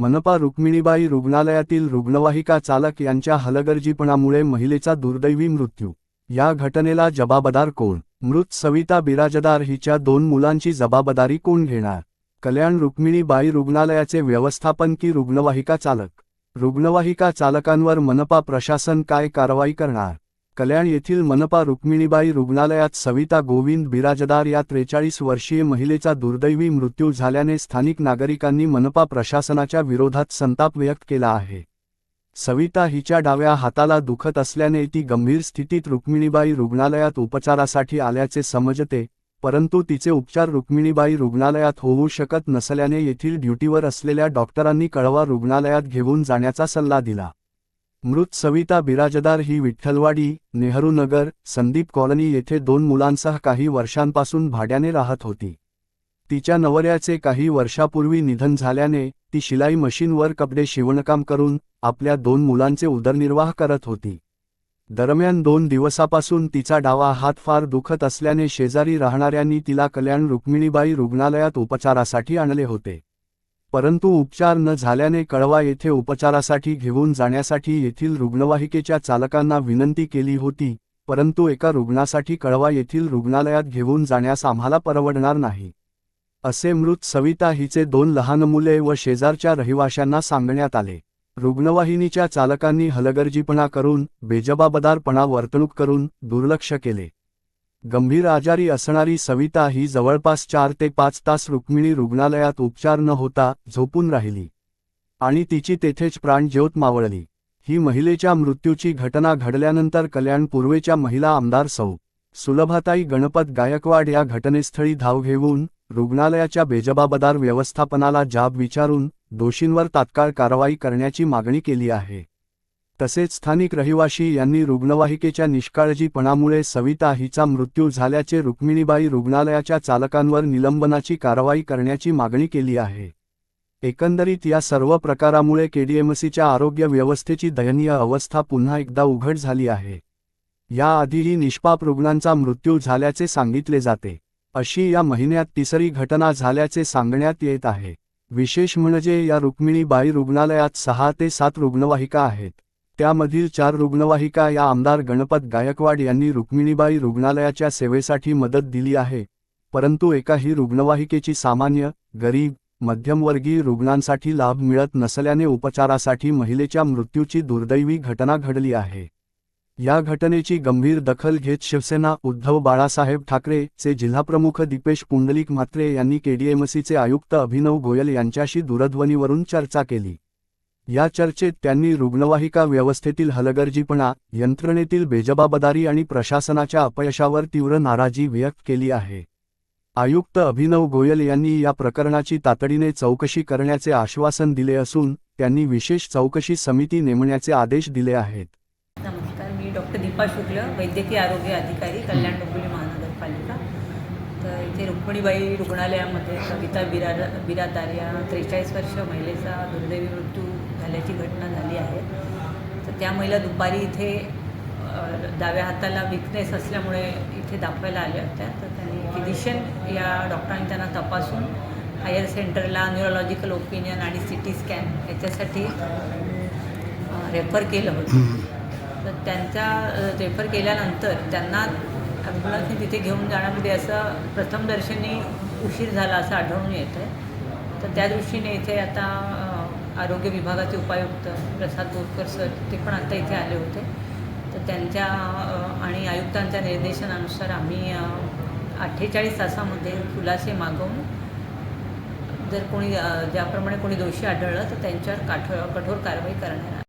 मनपा रुक्मिणीबाई रुग्णालयातील रुग्णवाहिका चालक यांच्या हलगर्जीपणामुळे महिलेचा दुर्दैवी मृत्यू. या घटनेला जबाबदार कोण? मृत सविता बिराजदार हिच्या दोन मुलांची जबाबदारी कोण घेणार? कल्याण रुक्मिणीबाई रुग्णालयाचे व्यवस्थापन की रुग्णवाहिका चालक? रुग्णवाहिका चालकांवर मनपा प्रशासन काय कारवाई करणार? कल्याण येथील मनपा रुक्मिणीबाई रुग्णालयात सविता गोविंद बिराजदार या त्रेचाळीस वर्षीय महिलेचा दुर्दैवी मृत्यू झाल्याने स्थानिक नागरिकांनी मनपा प्रशासनाच्या विरोधात संताप व्यक्त केला आहे. सविता हिच्या डाव्या हाताला दुखत असल्याने ती गंभीर स्थितीत रुक्मिणीबाई रुग्णालयात उपचारासाठी आल्याचे समजते परंतु तिचे उपचार रुक्मिणीबाई रुग्णालयात होऊ शकत नसल्याने येथील ड्युटीवर असलेल्या डॉक्टरांनी कळवा रुग्णालयात घेऊन जाण्याचा सल्ला दिला. मृत सविता बिराजदार ही विठ्ठलवाडी नेहरू नगर संदीप कॉलनी येथे दोन मुलांसह काही वर्षांपासून भाड्याने राहत होती. तिच्या नवऱ्याचे काही वर्षापूर्वी निधन झाल्याने ती शिलाई मशीनवर कपडे शिवणकाम करून आपल्या दोन मुलांचे उदरनिर्वाह करत होती. दरम्यान दोन दिवसापासून तिचा डावा हात फार दुखत असल्याने शेजारी राहणाऱ्यांनी तिला कल्याण रुक्मिणीबाई रुग्णालयात उपचारासाठी आणले होते. परंतु उपचार न झाल्याने कळवा येथे उपचारासाठी घेऊन जाण्यासाठी येथील रुग्णवाहिकेच्या चालकांना विनंती केली होती परंतु एका रुग्णासाठी कळवा येथील रुग्णालयात घेऊन जाण्यास आम्हाला परवडणार नाही. असे मृत सविता हिचे दोन लहान मुले व शेजारच्या रहिवाशांना सांगण्यात आले. रुग्णवाहिनीच्या चालकांनी हलगर्जीपणा करून बेजबाबदारपणा वर्तणूक करून दुर्लक्ष केले. गंभीर आजारी असणारी सविता ही जवळपास चार ते पाच तास रुक्मिणी रुग्णालयात उपचार न होता झोपून राहिली. आणि तिची तेथेच प्राणज्योत मावळली. ही महिलेच्या मृत्यूची घटना घडल्यानंतर कल्याण पूर्वेच्या महिला आमदार सौ. सुलभाताई गणपत गायकवाड या घटनेस्थळी धाव घेऊन रुग्णालयाच्या बेजबाबदार व्यवस्थापनाला जाब विचारून दोषींवर तात्काळ कारवाई करण्याची मागणी केली आहे. तसेच स्थानिक रहिवाशी यांनी रुग्णवाहिकेच्या निष्काळजीपणामुळे सविता हिचा मृत्यू झाल्याचे रुक्मिणीबाई रुग्णालयाच्या चालकांवर निलंबनाची कारवाई करण्याची मागणी केली आहे. एकंदरीत या सर्व प्रकारामुळे केडीएमसीच्या आरोग्य व्यवस्थेची दयनीय अवस्था पुन्हा एकदा उघड झाली आहे. याआधीही निष्पाप रुग्णांचा मृत्यू झाल्याचे सांगितले जाते. अशी या महिन्यात तिसरी घटना झाल्याचे सांगण्यात येत आहे. विशेष म्हणजे या रुक्मिणीबाई रुग्णालयात सहा ते सात रुग्णवाहिका आहेत. त्यामधील चार रुग्णवाहिका या आमदार गणपत गायकवाड यांनी रुक्मिणीबाई रुग्णालयाच्या सेवेसाठी मदत दिली आहे. परंतु एकाही रुग्णवाहिकेची सामान्य गरीब मध्यमवर्गीय रुग्णांसाठी लाभ मिळत नसल्याने उपचारासाठी महिलेच्या मृत्यूची दुर्दैवी घटना घडली आहे. या घटनेची गंभीर दखल घेत शिवसेना उद्धव बाळासाहेब ठाकरे चे जिल्हाप्रमुख दीपेश पुंडलिक म्हात्रे यांनी केडीएमसीचे आयुक्त अभिनव गोयल यांच्याशी दूरध्वनीवरून चर्चा केली. या चर्चेत त्यांनी रुग्णवाहिका व्यवस्थेतील हलगर्जीपणा यंत्रणेतील बेजबाबदारी आणि प्रशासनाच्या अपयशावर तीव्र नाराजी व्यक्त केली आहे. आयुक्त अभिनव गोयल यांनी या प्रकरणाची तातडीने चौकशी करण्याचे आश्वासन दिले असून त्यांनी विशेष चौकशी समिती नेमण्याचे आदेश दिले आहेत. नमस्कार मी डॉक्टर दीपा शुक्ल वैद्यकीय आरोग्य अधिकारी कल्याण डोंबिवली महानगरपालिका. तर इथे रुक्मिणीबाई रुग्णालयामध्ये कविता बिरा बिरादार या त्रेचाळीस वर्ष महिलेचा दुर्दैवी मृत्यू झाल्याची घटना झाली आहे. तर त्या महिला दुपारी इथे डाव्या हाताला विकनेस असल्यामुळे इथे दाखवायला आल्या होत्या. तर त्यांनी फिजिशियन या डॉक्टरांनी त्यांना तपासून हायर सेंटरला न्यूरोलॉजिकल ओपिनियन आणि सी टी स्कॅन याच्यासाठी रेफर केलं होतं. तर त्यांचा रेफर केल्यानंतर त्यांना ॲम्ब्युलन्सने तिथे घेऊन जाण्यामध्ये असं प्रथमदर्शनी उशीर झाला असं आढळून येतं आहे तर त्या दृष्टीने इथे आता आरोग्य विभागाचे उपायुक्त प्रसाद बोरकर सर ते पण आता इथे आले होते. तर त्यांच्या आणि आयुक्तांच्या निर्देशनानुसार आम्ही अठ्ठेचाळीस तासामध्ये खुलासे मागवून जर कोणी ज्याप्रमाणे कोणी दोषी आढळलं तर त्यांच्यावर काठ कठोर कारवाई करणार